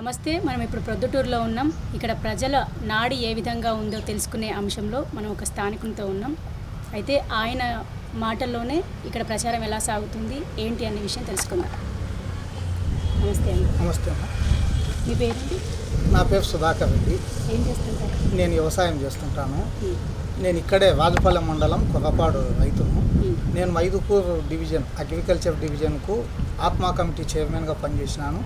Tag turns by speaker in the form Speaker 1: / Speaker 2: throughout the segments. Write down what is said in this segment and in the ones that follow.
Speaker 1: నమస్తే మనం ఇప్పుడు ప్రొద్దుటూరులో ఉన్నాం. ఇక్కడ ప్రజల నాడి ఏ విధంగా ఉందో తెలుసుకునే అంశంలో మనం ఒక స్థానికునితో ఉన్నాం. అయితే ఆయన మాటల్లోనే ఇక్కడ ప్రచారం ఎలా సాగుతుంది ఏంటి అనే విషయం తెలుసుకుందాం. నమస్తే అండి.
Speaker 2: నమస్తే అమ్మ.
Speaker 1: మీ పేరేంటి?
Speaker 2: నా పేరు సుధాకర్ రెడ్డి
Speaker 1: ఏం చేస్తుంటారు?
Speaker 2: నేను వ్యవసాయం చేస్తుంటాను.
Speaker 1: ఉమ్,
Speaker 2: నేను ఇక్కడే వాజుపాలెం మండలం కొగపాడు రైతును.
Speaker 1: ఉమ్,
Speaker 2: నేను Mydukur division agriculture డివిజన్కు ATMA committee చైర్మన్గా పనిచేసినాను.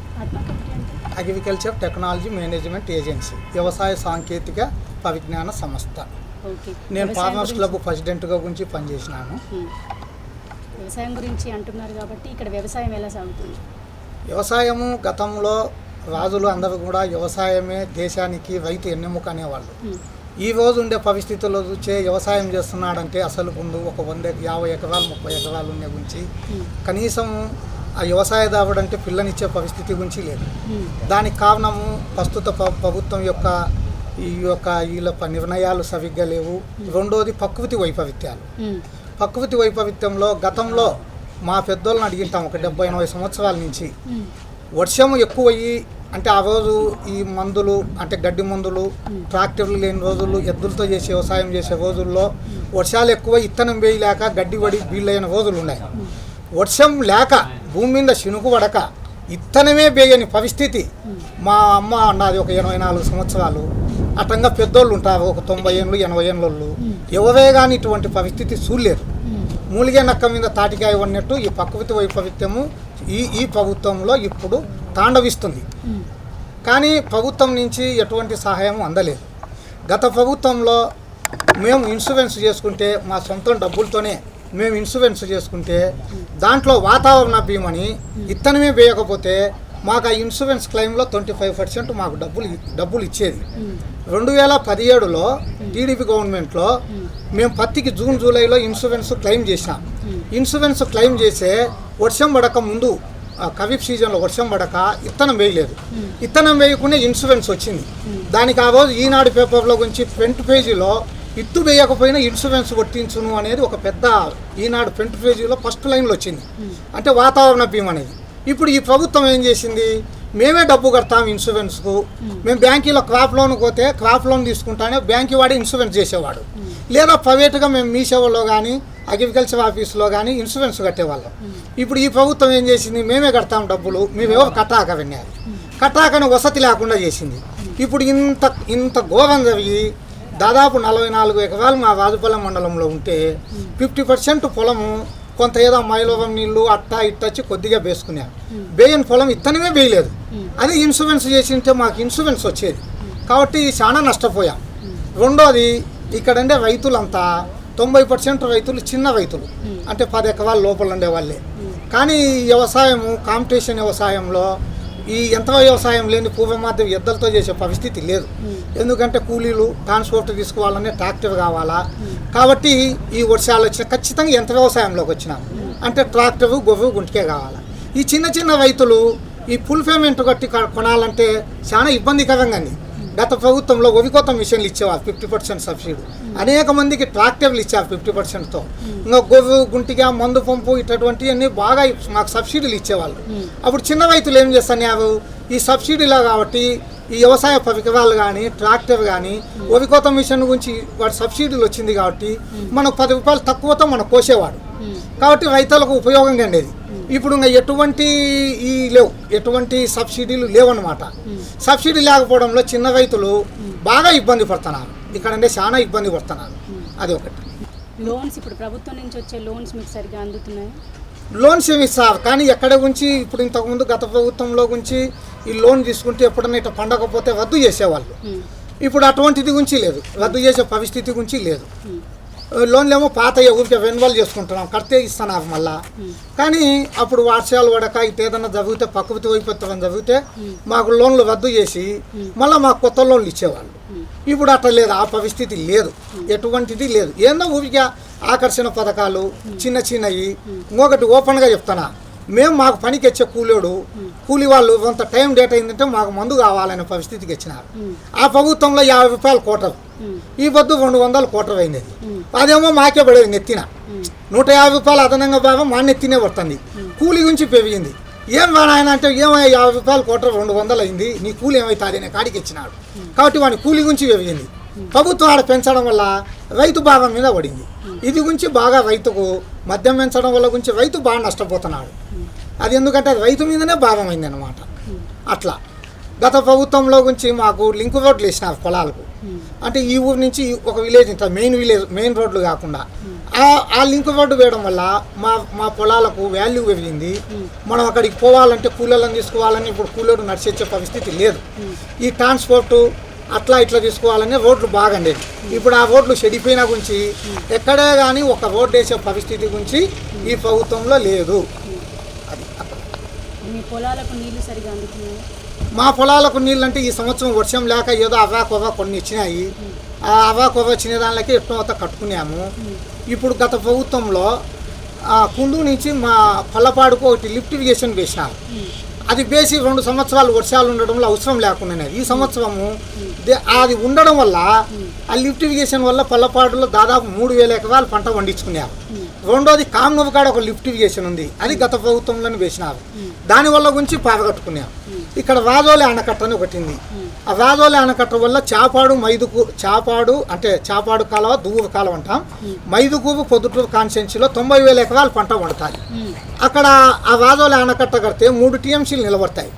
Speaker 2: అగ్రికల్చర్ టెక్నాలజీ మేనేజ్మెంట్ ఏజెన్సీ వ్యవసాయ సాంకేతిక పరిజ్ఞాన సంస్థ. నేను ఫార్మర్స్ క్లబ్ ప్రెసిడెంట్గా గురించి పనిచేసినాను.
Speaker 1: వ్యవసాయం గురించి అంటున్నారు కాబట్టి ఇక్కడ వ్యవసాయం ఎలా సాగుతుంది?
Speaker 2: వ్యవసాయము గతంలో రాజులు అందరూ కూడా వ్యవసాయమే దేశానికి రైతు ఎన్నెముక అనేవాళ్ళు. ఈ రోజు ఉండే పరిస్థితుల్లో చూసే వ్యవసాయం చేస్తున్నాడంటే అసలు ముందు ఒక వంద యాభై ఎకరాలు ముప్పై ఎకరాలు ఉండే గురించి కనీసం ఆ వ్యవసాయదారుడు అంటే పిల్లనిచ్చే పరిస్థితి గురించి లేదు.
Speaker 1: ఉమ్,
Speaker 2: దానికి కారణము ప్రస్తుత ప్ర- ప్రభుత్వం యొక్క ఈ యొక్క వీళ్ళ నిర్ణయాలు సరిగ్గా లేవు. రెండోది ప్రకృతి వైపరీత్యాలు
Speaker 1: ఉమ్,
Speaker 2: ప్రకృతి వైపరీత్యంలో గతంలో మా పెద్దోళ్ళని అడిగింటాం ఒక డెబ్బై ఎనభై సంవత్సరాల నుంచి. వర్షం ఎక్కువయ్యి అంటే ఆ రోజు ఈ మందులు అంటే గడ్డి మందులు ట్రాక్టర్లు లేని రోజులు ఎద్దులతో చేసే వ్యవసాయం చేసే రోజుల్లో వర్షాలు ఎక్కువ ఇత్తనం వేయలేక గడ్డి పడి బీళ్ళైన రోజులు ఉన్నాయి. వర్షం లేక భూమి మీద శినుకు పడక ఇత్తనమే వేయని పరిస్థితి. మా అమ్మ అన్నది ఒక ఎనభై నాలుగు సంవత్సరాలు అటంగా పెద్దోళ్ళు ఉంటారు ఒక తొంభై ఏళ్ళు ఎనభై ఏళ్ళు ఎవరే కానీ ఇటువంటి పరిస్థితి చూడలేరు. మూలిగే నక్క మీద తాటికాయ ఉన్నట్టు ఈ ప్రకృతి వైపరీత్యము ఈ ఈ ప్రభుత్వంలో ఇప్పుడు తాండవిస్తుంది. కానీ ప్రభుత్వం నుంచి ఎటువంటి సహాయం అందలేదు. గత ప్రభుత్వంలో మేము ఇన్సూరెన్స్ చేసుకుంటే మా సొంత డబ్బులతోనే మేము ఇన్సూరెన్స్ చేసుకుంటే దాంట్లో వాతావరణ బీమని ఇత్తనమే వేయకపోతే మాకు ఆ ఇన్సూరెన్స్ క్లెయిమ్లో ట్వంటీ ఫైవ్ పర్సెంట్ మాకు డబ్బులు డబ్బులు ఇచ్చేది. రెండు వేల పదిహేడులో టీడీపీ గవర్నమెంట్లో మేము పత్తికి జూన్ జూలైలో ఇన్సూరెన్స్ క్లెయిమ్ చేసినాం ఇన్సూరెన్స్ క్లెయిమ్ చేసే వర్షం పడక ముందు ఖరీఫ్ సీజన్లో వర్షం పడక ఇత్తనం వేయలేదు. ఇత్తనం వేయకుండా ఇన్సూరెన్స్ వచ్చింది. దానికి ఆ రోజు ఈనాడు పేపర్లో గురించి ఫ్రంట్ పేజీలో ఇత్తు వేయకపోయినా ఇన్సూరెన్స్ వర్తించును అనేది ఒక పెద్ద ఈనాడు ఫ్రంట్ పేజీలో ఫస్ట్ లైన్లో వచ్చింది. అంటే వాతావరణ బీమా అనేది. ఇప్పుడు ఈ ప్రభుత్వం ఏం చేసింది? మేమే డబ్బు కడతాం ఇన్సూరెన్స్కు. మేము బ్యాంకీలో క్రాప్ లోన్ పోతే క్రాప్ లోన్ తీసుకుంటానే బ్యాంకి వాడే ఇన్సూరెన్స్ చేసేవాడు. లేదా ప్రైవేట్గా మేము మీ సేవలో కానీ అగ్రికల్చర్ ఆఫీస్లో కానీ ఇన్సూరెన్స్ కట్టేవాళ్ళం. ఇప్పుడు ఈ ప్రభుత్వం ఏం చేసింది? మేమే కడతాం డబ్బులు. మేమేవో కట్టాక విన్నారు కట్టాకని వసతి లేకుండా చేసింది. ఇప్పుడు ఇంత ఇంత ఘోరం జరిగి దాదాపు నలభై నాలుగు ఎకరాలు మా రాజుపాలెం మండలంలో ఉంటే ఫిఫ్టీ పర్సెంట్ పొలము కొంత ఏదో మైలోవం నీళ్ళు అట్టా ఇట్టచ్చి కొద్దిగా వేసుకున్నాం వేయని పొలం ఇత్తనమే వేయలేదు. అదే ఇన్సూరెన్స్ చేసింటే మాకు ఇన్సూరెన్స్ వచ్చేది. కాబట్టి చాలా నష్టపోయాం. రెండోది ఇక్కడ ఉండే రైతులంతా తొంభై పర్సెంట్ రైతులు చిన్న రైతులు. అంటే పది ఎకరాల లోపల ఉండేవాళ్ళే కానీ ఈ వ్యవసాయము కాంపిటీషన్ వ్యవసాయంలో ఈ యంత్ర వ్యవసాయం లేని పూర్వమాధ్యం ఎద్దలతో చేసే పరిస్థితి లేదు. ఎందుకంటే కూలీలు ట్రాన్స్పోర్ట్ తీసుకోవాలనే ట్రాక్టర్ కావాలా? కాబట్టి ఈ వర్షాలు వచ్చిన ఖచ్చితంగా యంత్ర వ్యవసాయంలోకి వచ్చినాం. అంటే ట్రాక్టరు గొర్రె గుంటికే కావాలా? ఈ చిన్న చిన్న రైతులు ఈ ఫుల్ పేమెంట్ కట్టి కొనాలంటే చాలా ఇబ్బందికరంగా గత ప్రభుత్వంలో ఒవికోత మిషన్లు ఇచ్చేవారు ఫిఫ్టీ పర్సెంట్ సబ్సిడీ. అనేక మందికి ట్రాక్టర్లు ఇచ్చారు ఫిఫ్టీ పర్సెంట్తో. ఇంకా గొర్రె గుంటిగా మందు పంపు ఇటువంటివన్నీ బాగా మాకు సబ్సిడీలు ఇచ్చేవాళ్ళు. అప్పుడు చిన్న రైతులు ఏం చేస్తున్నారు? ఈ సబ్సిడీలో కాబట్టి ఈ వ్యవసాయ పరికరాలు కానీ ట్రాక్టర్ కానీ ఒవికోత మిషన్ గురించి వాటి సబ్సిడీలు వచ్చింది కాబట్టి మనకు పది రూపాయలు తక్కువతో మనకు కోసేవాడు. కాబట్టి రైతులకు ఉపయోగంగా ఉండేది ఇప్పుడు ఇంకా ఎటువంటి ఈ లేవు ఎటువంటి సబ్సిడీలు లేవన్నమాట. సబ్సిడీ లేకపోవడంలో చిన్న రైతులు బాగా ఇబ్బంది పడుతున్నారు. ఇక్కడ అంటే చాలా ఇబ్బంది పడుతున్నారు. అది ఒకటి.
Speaker 1: లోన్స్ ఇప్పుడు ప్రభుత్వం నుంచి వచ్చే లోన్స్ మీకు సరిగా అందుతున్నాయి?
Speaker 2: లోన్స్ ఏమి ఇస్తారు? కానీ ఎక్కడ గురించి ఇప్పుడు ఇంతకుముందు గత ప్రభుత్వంలో గురించి ఈ లోన్ తీసుకుంటే ఎప్పుడన్నా ఇట్లా పండకపోతే రద్దు చేసేవాళ్ళు. ఇప్పుడు అటువంటిది గురించి లేదు. రద్దు చేసే పరిస్థితి గురించి లేదు. లోన్లు ఏమో పాత ఊరికే రెన్యువల్ చేసుకుంటున్నాం కడితే ఇస్తున్నారు మళ్ళా. కానీ అప్పుడు వర్షాలు పడక ఇటు ఏదన్నా జరిగితే ప్రకృతి వైపరీత్యం జరిగితే మాకు లోన్లు రద్దు చేసి మళ్ళీ మాకు కొత్త లోన్లు ఇచ్చేవాళ్ళు. ఇప్పుడు అట్లా లేదు ఆ పరిస్థితి లేదు. ఎటువంటిది లేదు. ఏందో ఊరికే ఆకర్షణ పథకాలు చిన్న చిన్నవి ఇంకొకటి ఓపెన్గా చెప్తానా మేము మాకు పనికి వచ్చే కూలోడు కూలి వాళ్ళు కొంత టైం డేట్ అయిందంటే మాకు మందు కావాలనే పరిస్థితికి వచ్చినారు. ఆ ప్రభుత్వంలో యాభై రూపాయలు కోటరు. ఈ పొద్దు రెండు వందలు కోటర్ అయింది. అది. అదేమో మాకే పడేది నెత్తిన. నూట యాభై రూపాయలు అదనంగా బాగా మా నెత్తినే పడుతుంది. కూలి గురించి పెరిగింది. ఏం మా నాయన అంటే ఏమయ్యా యాభై రూపాయలు కోట రెండు వందలు అయింది నీ కూలి ఏమవుతుంది అనే కాడికి ఇచ్చినాడు కాబట్టి వాడి కూలి గురించి వెలిగింది ప్రభుత్వం ఆడ పెంచడం వల్ల రైతు భాగం మీద పడింది. ఇది గురించి బాగా రైతుకు మద్యం పెంచడం వల్ల గురించి రైతు బాగా నష్టపోతున్నాడు. అది ఎందుకంటే అది రైతు మీదనే భాగం అయింది అనమాట అట్లా. గత ప్రభుత్వంలో గురించి మాకు లింక్ రోడ్లు వేసినారు పొలాలకు. అంటే ఈ ఊరు నుంచి ఒక విలేజ్ ఇంత మెయిన్ విలేజ్ మెయిన్ రోడ్లు కాకుండా. ఆ ఆ లింక్ రోడ్డు వేయడం వల్ల మా మా పొలాలకు వాల్యూ పెరిగింది. మనం అక్కడికి పోవాలంటే కూలీలను తీసుకోవాలని ఇప్పుడు కూలీలు నడిచే పరిస్థితి లేదు. ఈ ట్రాన్స్పోర్టు అట్లా ఇట్లా తీసుకోవాలని రోడ్లు బాగుండేవి ఇప్పుడు ఆ రోడ్లు చెడిపోయిన గురించి ఎక్కడే కానీ ఒక రోడ్డు వేసే పరిస్థితి గురించి ఈ ప్రభుత్వంలో లేదు. అది
Speaker 1: మీ పొలాలకు నీళ్ళు సరిగా అందుతున్నాయి?
Speaker 2: మా పొలాలకు నీళ్ళంటే ఈ సంవత్సరం వర్షం లేక ఏదో అవా కొవ్వ కొన్ని ఇచ్చినాయి ఆ అవా కొవ్వ వచ్చిన దానిలకి అంత కట్టుకున్నాము. ఇప్పుడు గత ప్రభుత్వంలో ఆ కుండు నుంచి మా పల్లపాడుకు ఒకటి లిఫ్ట్ ఇరిగేషన్ వేసినారు. అది వేసి రెండు సంవత్సరాలు వర్షాలు ఉండడంలో అవసరం లేకుండానే. ఈ సంవత్సరము అది ఉండడం వల్ల ఆ లిఫ్ట్ ఇరిగేషన్ వల్ల పల్లపాడులో దాదాపు మూడు వేల ఎకరాలు పంట పండించుకున్నారు. రెండోది కామ్నవ్ కాడ ఒక లిఫ్ట్ ఇరిగేషన్ ఉంది. అది గత ప్రభుత్వంలోనే వేసినారు. దానివల్ల గురించి పారగట్టుకున్నారు. ఇక్కడ రాజోలి ఆనకట్ట అని ఒకటింది రాజోలి ఆనకట్ట వల్ల చాపాడు మైదుకు చాపాడు అంటే చాపాడు కాలువ దువ్వు కాలువ అంటాం. మైదుకూరు పొద్దుటూరు కాన్స్టెన్సీలో తొంభై వేల ఎకరాలు పంట పండుతాయి అక్కడ ఆ రాజోలి ఆనకట్ట కడితే మూడు టీఎంసీలు నిలబడతాయి.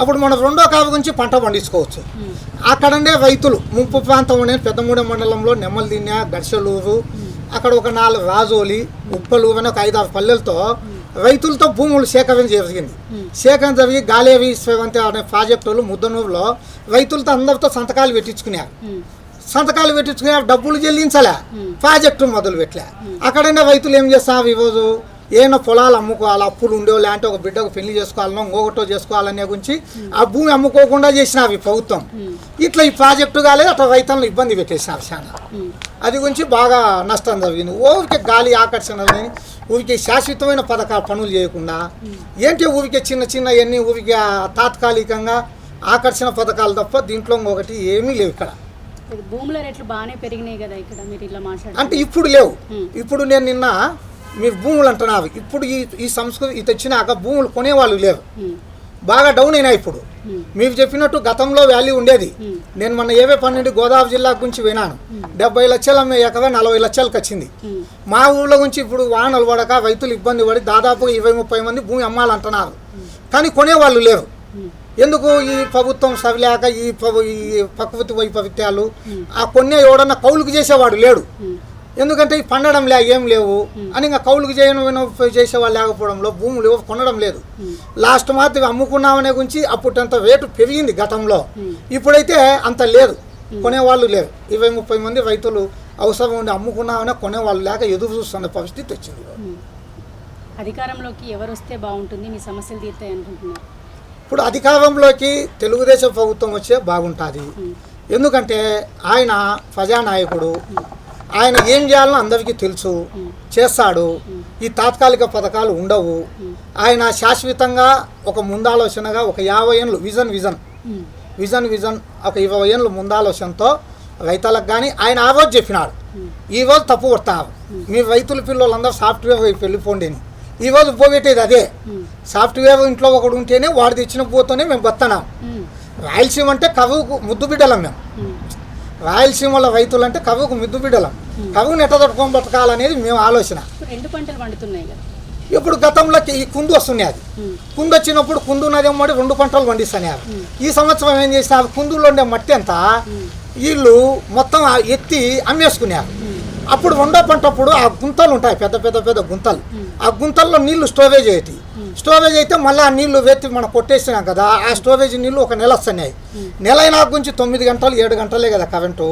Speaker 2: అప్పుడు మనం రెండో కావు గురించి పంట పండించుకోవచ్చు. అక్కడండే రైతులు ముంపు ప్రాంతం ఉండే పెద్దమూడెం మండలంలో నెమ్మలదిన్నె గడిసెలూరు అక్కడ ఒక నాలుగు రాజోలి ఉప్పలూరు అని ఒక ఐదారు పల్లెలతో రైతులతో భూములు సేకరణ జరిగింది. సేకరణ జరిగి గాలేవి స్రవంతి అనే ప్రాజెక్టు వాళ్ళు ముద్దనూరులో రైతులతో అందరితో సంతకాలు పెట్టించుకున్నారు. సంతకాలు పెట్టించుకునే డబ్బులు చెల్లించలే. ప్రాజెక్టు మొదలు పెట్టలే అక్కడనే రైతులు ఏం చేస్తారు ఈరోజు ఏమైనా పొలాలు అమ్ముకోవాలి? అప్పులు ఉండేవి లేదంటే ఒక బిడ్డకు పెళ్ళి చేసుకోవాలనో ఇంకొకటో చేసుకోవాలనే గురించి ఆ భూమి అమ్ముకోకుండా చేసినారు ఈ ప్రభుత్వం. ఇట్లా ఈ ప్రాజెక్టు కాలేదు అట్లా రైతులను ఇబ్బంది పెట్టేసినారు చాలా. అది గురించి బాగా నష్టం జరిగింది. ఊరికే గాలి ఆకర్షణ ఊరికే శాశ్వతమైన పథకాల పనులు చేయకుండా ఏంటి ఊరికే చిన్న చిన్న ఎన్ని ఊరికే తాత్కాలికంగా ఆకర్షణ పథకాలు తప్ప దీంట్లో ఇంకొకటి ఏమీ లేవు ఇక్కడ.
Speaker 1: భూముల రేట్లు బాగానే పెరిగినాయి కదా ఇక్కడ మీరు ఇట్లా
Speaker 2: అంటే
Speaker 1: మాట్లాడుతున్నారు
Speaker 2: ఇప్పుడు లేవు.
Speaker 1: Hmm.
Speaker 2: ఇప్పుడు నేను నిన్న మీరు భూములు అంటున్నారు ఇప్పుడు ఈ ఈ సంస్కృతి ఇది వచ్చినాక భూములు కొనేవాళ్ళు లేరు. బాగా డౌన్ అయినాయి ఇప్పుడు. మీరు చెప్పినట్టు గతంలో వాల్యూ ఉండేది. నేను మొన్న ఏవే పన్నెండు గోదావరి జిల్లా గురించి వినాను డెబ్బై లక్షల ఎకరా నలభై లక్షలకు వచ్చింది. మా ఊళ్ళో గురించి ఇప్పుడు వానలు పడక రైతులు ఇబ్బంది పడి దాదాపు ఇరవై ముప్పై మంది భూమి అమ్మాలంటున్నారు. కానీ కొనేవాళ్ళు లేరు. ఎందుకు ఈ ప్రభుత్వం సవిలేక ఈ ప్రభు- ఈ ప్రకృతి వైపరీత్యాలు ఆ కొన్నే ఎవడన్నా కౌలుకు చేసేవాడు లేడు. ఎందుకంటే ఈ పండడం లే ఏం లేవు. అని ఇంకా కౌలుకు చేయడం చేసేవాళ్ళు లేకపోవడంలో భూములు కొనడం లేదు. లాస్ట్ మాత్రం అమ్ముకున్నామనే గురించి అప్పుడంత రేటు పెరిగింది గతంలో. ఇప్పుడైతే అంత లేదు. కొనేవాళ్ళు లేరు. ఇరవై ముప్పై మంది రైతులు అవసరం ఉండి అమ్ముకున్నామనే కొనేవాళ్ళు లేక ఎదురు చూస్తున్న పరిస్థితి వచ్చింది.
Speaker 1: అధికారంలోకి ఎవరు వస్తే బాగుంటుంది? మీ సమస్యలు తీరుతాయి అనుకుంటున్నారు
Speaker 2: ఇప్పుడు అధికారంలోకి తెలుగుదేశం ప్రభుత్వం వచ్చే బాగుంటుంది. ఎందుకంటే ఆయన ప్రజానాయకుడు. ఆయన ఏం చేయాలని అందరికీ తెలుసు. చేస్తాడు. ఈ తాత్కాలిక పథకాలు ఉండవు. ఆయన శాశ్వతంగా ఒక ముందాలోచనగా ఒక యాభై ఏళ్ళు విజన్ విజన్. విజన్ విజన్ ఒక ఇరవై ఏళ్ళు ముందాలోచనతో రైతులకు కానీ ఆయన ఆ రోజు చెప్పినాడు. ఈ రోజు తప్పు కొడతారు మీ రైతుల పిల్లలందరూ సాఫ్ట్వేర్ వైపు వెళ్ళిపోండి ఈ రోజు పోగొట్టేది అదే. సాఫ్ట్వేర్ ఇంట్లో ఒకడు ఉంటేనే వాడు తెచ్చిన పోతోనే మేము బతున్నాం రాయలసీమ అంటే కవుకు ముద్దు బిడ్డలం మేము. రాయలసీమలో రైతులు అంటే కవుకు ముద్దు బిడ్డలం. కవుని ఎట్ట తట్టుకొని బతకాలనేది మేము ఆలోచన.
Speaker 1: ఇప్పుడు రెండు పంటలు పండుతున్నాయి కదా.
Speaker 2: ఇప్పుడు గతంలో ఈ కుందు వస్తున్నాయి అది.
Speaker 1: ఉమ్,
Speaker 2: కుందు వచ్చినప్పుడు కుందు నదేమో రెండు పంటలు పండిస్తున్నారు
Speaker 1: ఉమ్.
Speaker 2: ఈ సంవత్సరం ఏం చేసినారు కుందులో ఉండే మట్టి అంతా వీళ్ళు మొత్తం ఎత్తి అమ్మేసుకున్నారు అప్పుడు రెండో పంట అప్పుడు ఆ గుంతలు ఉంటాయి పెద్ద పెద్ద పెద్ద గుంతలు. ఆ గుంతల్లో నీళ్ళు స్టోరేజ్ అవుతాయి స్టోరేజ్ అయితే మళ్ళీ ఆ నీళ్ళు వెత్తి మనం కొట్టేసినాం కదా ఆ స్టోరేజ్ నీళ్ళు ఒక నెల వస్తున్నాయి. నెల అయినా గురించి తొమ్మిది గంటలు ఏడు గంటలే కదా కరెంటు.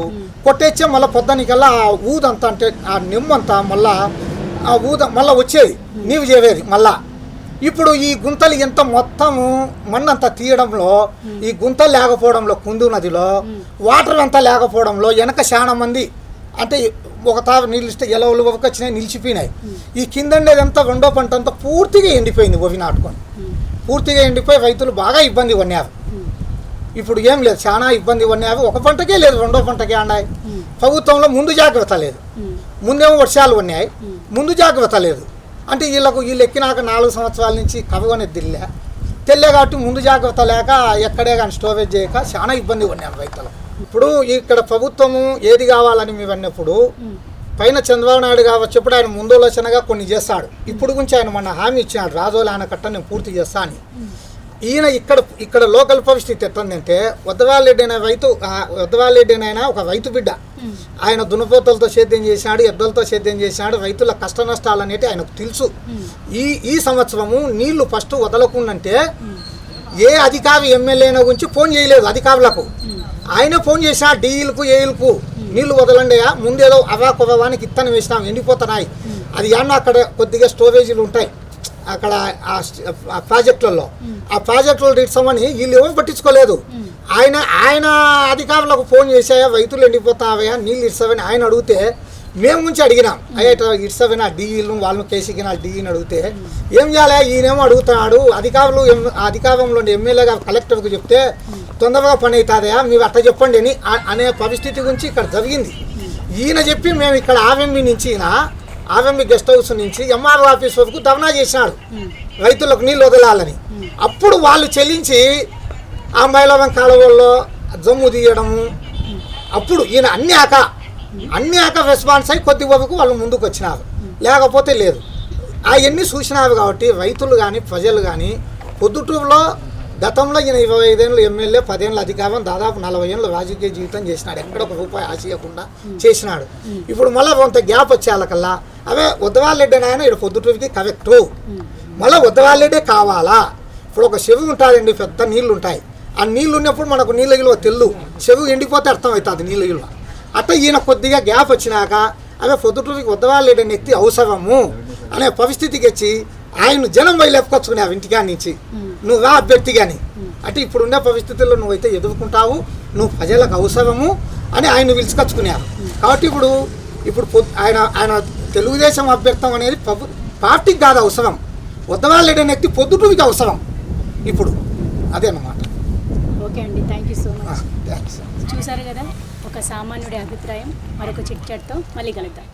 Speaker 2: కొట్టేచ్చే మళ్ళీ పొద్దునికల్లా ఆ ఊదంతా అంటే ఆ నిమ్మంతా మళ్ళా ఆ ఊద మళ్ళీ వచ్చేది నీవు చేవేది మళ్ళా. ఇప్పుడు ఈ గుంతలు ఎంత మొత్తము మన్నంతా తీయడంలో ఈ గుంతలు లేకపోవడంలో కుందు నదిలో వాటర్ అంతా లేకపోవడంలో వెనక చాలా మంది అంటే ఒక తావ నీళ్ళు ఇస్తే ఎలవలు వచ్చినాయి నిలిచిపోయినాయి. ఈ కిందండేదంతా రెండో పంట అంతా పూర్తిగా ఎండిపోయింది వవి నాటుకొని. పూర్తిగా ఎండిపోయి రైతులు బాగా ఇబ్బంది పడినారు. ఇప్పుడు ఏం లేదు చాలా ఇబ్బంది పడినారు. ఒక పంటకే లేదు రెండో పంటకే అన్నాయి ప్రభుత్వంలో ముందు జాగ్రత్త లేదు. ముందేమో వర్షాలు ఉన్నాయి ముందు జాగ్రత్త లేదు. అంటే వీళ్ళకు వీళ్ళు ఎక్కినాక నాలుగు సంవత్సరాల నుంచి కరువు దిల్లే తెల్లే కాబట్టి ముందు జాగ్రత్త లేక ఎక్కడే కానీ స్టోరేజ్ చేయక చాలా ఇబ్బంది పడినాను రైతులకు ఇప్పుడు ఇక్కడ ప్రభుత్వము ఏది కావాలని మేము అన్నప్పుడు
Speaker 1: ఉమ్,
Speaker 2: పైన చంద్రబాబు నాయుడు కావచ్చప్పుడు ఆయన ముందు ఆలోచనగా కొన్ని చేస్తాడు. ఇప్పుడు గురించి ఆయన మన హామీ ఇచ్చినాడు రాజోల ఆనకట్ట నేను పూర్తి చేస్తా అని. ఈయన ఇక్కడ ఇక్కడ లోకల్ పరిస్థితి ఎట్లుందంటే వద్దవాళ్ళెడ్డి అనే రైతు వద్దవాళ్ళెడ్డి అయినా ఒక రైతు బిడ్డ. ఆయన దున్నపోతలతో సేద్యం చేసినాడు ఎద్దులతో సేద్యం చేసినాడు రైతుల కష్ట నష్టాలు అనేవి ఆయనకు తెలుసు. ఈ ఈ సంవత్సరము నీళ్ళు ఫస్ట్ వదలకుండంటే ఏ అధికారి ఎమ్మెల్యేన గురించి ఫోన్ చేయలేదు అధికారులకు. ఆయన ఫోన్ చేసినా డీలకు ఏలకు నీళ్ళు వదలండియా ముందేదో అవా కొవ్వానికి ఇత్తనం వేసినాం. ఎండిపోతున్నాయి. అది ఏమన్నా అక్కడ కొద్దిగా స్టోరేజీలు ఉంటాయి. అక్కడ ఆ ఆ ప్రాజెక్టులలో. ఆ ప్రాజెక్టులు ఇస్తామని వీళ్ళు ఏమీ పట్టించుకోలేదు. ఆయన ఆయన అధికారులకు ఫోన్ చేసాయా రైతులు ఎండిపోతావయా నీళ్ళు ఇస్తావని ఆయన అడిగితే మేము గురించి అడిగినాం. అయ్యా ఇస్తావని డీఈలు వాళ్ళని కేసీకి నా డీఈని అడిగితే ఏం చేయాలి ఈయనేమో అడుగుతున్నాడు. అధికారులు అధికారంలో ఎమ్మెల్యే గారు కలెక్టర్కు చెప్తే తొందరగా పని అవుతుందయా మీరు అట్ట చెప్పండి అని అనే పరిస్థితి గురించి ఇక్కడ జరిగింది. ఈయన చెప్పి మేము ఇక్కడ ఆర్ఎంబి నుంచి ఈయన ఆర్ఎంబి గెస్ట్ హౌస్ నుంచి ఎంఆర్ఓ ఆఫీస్ వరకు ధర్నా చేసినాడు. రైతులకు నీళ్ళు వదలాలని. అప్పుడు వాళ్ళు చెల్లించి ఆ మైలవం కాలువల్లో జమ్ము తీయడము అప్పుడు ఈయన అన్ని ఆక అన్ని ఆక రెస్పాన్స్ అయి కొద్ది వరకు వాళ్ళు ముందుకు వచ్చినారు. లేకపోతే లేదు. అవన్నీ చూసినారు కాబట్టి రైతులు కానీ ప్రజలు కానీ పొద్దుటూరులో గతంలో ఈయన ఇరవై ఐదేళ్ళు ఎమ్మెల్యే పదేళ్ళ అధికారం దాదాపు నలభై ఏళ్ళు రాజకీయ జీవితం చేసినాడు. ఎక్కడ ఒక రూపాయి ఆశయకుండా చేసినాడు. ఇప్పుడు మళ్ళీ కొంత గ్యాప్ వచ్చేయాలకల్లా అవే ఉద్దవాళ్ళెడ్డి ఆయన ఇక్కడ పొద్దుటూరికి కరెక్టు మళ్ళీ ఉద్దవాళ్ళేదే కావాలా? ఇప్పుడు ఒక చెరువు ఉంటుందండి పెద్ద నీళ్ళు ఉంటాయి ఆ నీళ్ళు ఉన్నప్పుడు మనకు నీళ్ళ విలువ తెల్లు. చెరువు ఎండిపోతే అర్థమవుతుంది నీళ్ళ విలువ. అట్ట ఈయన కొద్దిగా గ్యాప్ వచ్చినాక అదే పొద్దుటూరికి ఉద్దవాళ్ళేడని ఎత్తి అవసరము అనే పరిస్థితికి వచ్చి ఆయన జనం పోయి లేపుకొచ్చుకున్నావు ఇంటికా నుంచి. నువ్వు రా అభ్యర్థి కానీ అంటే ఇప్పుడున్న పరిస్థితుల్లో నువ్వైతే ఎదుర్కొంటావు నువ్వు ప్రజలకు అవసరము అని ఆయన పిలుచుకొచ్చుకున్నారు కాబట్టి ఇప్పుడు ఇప్పుడు ఆయన ఆయన తెలుగుదేశం అభ్యర్థం అనేది ప్రభు పార్టీకి కాదు అవసరం. ఉద్దవాళ్ళేడని ఎత్తి పొద్దుటూరికి అవసరం. ఇప్పుడు అదే అన్నమాట.
Speaker 1: ఓకే అండి థ్యాంక్ యూ సో మచ్ చూసారు కదా ఒక సామాన్యుడి అభిప్రాయం మరొక చిట్ చాట్తో మళ్ళీ కలుద్దాం.